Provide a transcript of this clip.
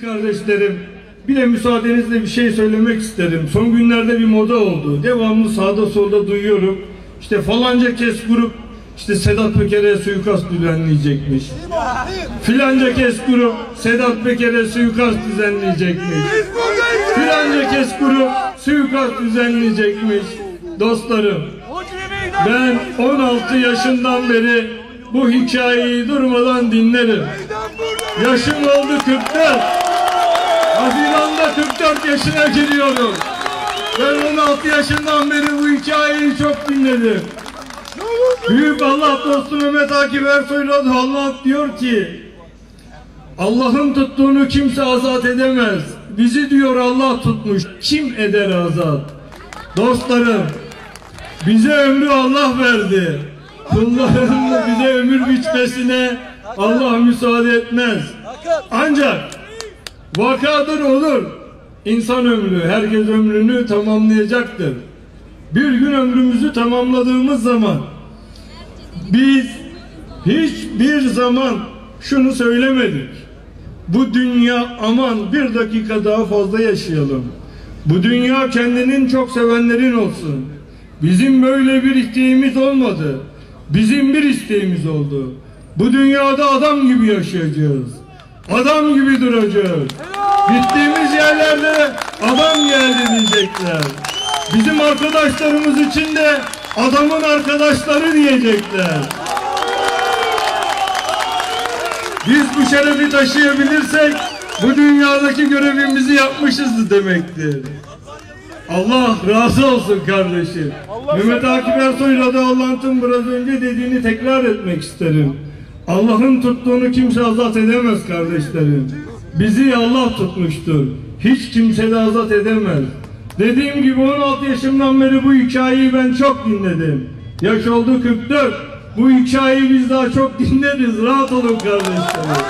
Kardeşlerim, bir de müsaadenizle bir şey söylemek isterim. Son günlerde bir moda oldu. Devamlı sağda solda duyuyorum. İşte falanca kes grup işte Sedat Peker'e suikast düzenleyecekmiş. Filanca kes grup Sedat Peker'e suikast düzenleyecekmiş. Filanca kes grup suikast düzenleyecekmiş. Dostlarım, ben 16 yaşından beri bu hikayeyi durmadan dinlerim. Yaşım oldu 44. Haziran'da 44 yaşına giriyorum. Ben 16 yaşından beri bu hikayeyi çok dinledim. Büyük Allah dostu Mehmet Akif Ersoy Allah diyor ki Allah'ın tuttuğunu kimse azat edemez. Bizi diyor Allah tutmuş. Kim eder azat? Dostlarım bize ömrü Allah verdi. Kullarının bize ömür biçmesine Allah müsaade etmez. Ancak vakadır olur. İnsan ömrü, herkes ömrünü tamamlayacaktır. Bir gün ömrümüzü tamamladığımız zaman biz hiçbir zaman şunu söylemedik. Bu dünya aman bir dakika daha fazla yaşayalım. Bu dünya kendinin çok sevenlerin olsun. Bizim böyle bir isteğimiz olmadı. Bizim bir isteğimiz oldu. Bu dünyada adam gibi yaşayacağız. Adam gibi duracağız. Gittiğimiz yerlerde adam geldi diyecekler. Bizim arkadaşlarımız için de adamın arkadaşları diyecekler. Biz bu şerefi taşıyabilirsek bu dünyadaki görevimizi yapmışız demektir. Allah razı olsun kardeşim. Mehmet Akif Ersoy'la da Allah'ın biraz önce dediğini tekrar etmek isterim. Allah'ın tuttuğunu kimse azat edemez kardeşlerim. Bizi Allah tutmuştur. Hiç kimse de azat edemez. Dediğim gibi 16 yaşımdan beri bu hikayeyi ben çok dinledim. Yaş oldu 44. Bu hikayeyi biz daha çok dinleriz. Rahat olun kardeşlerim.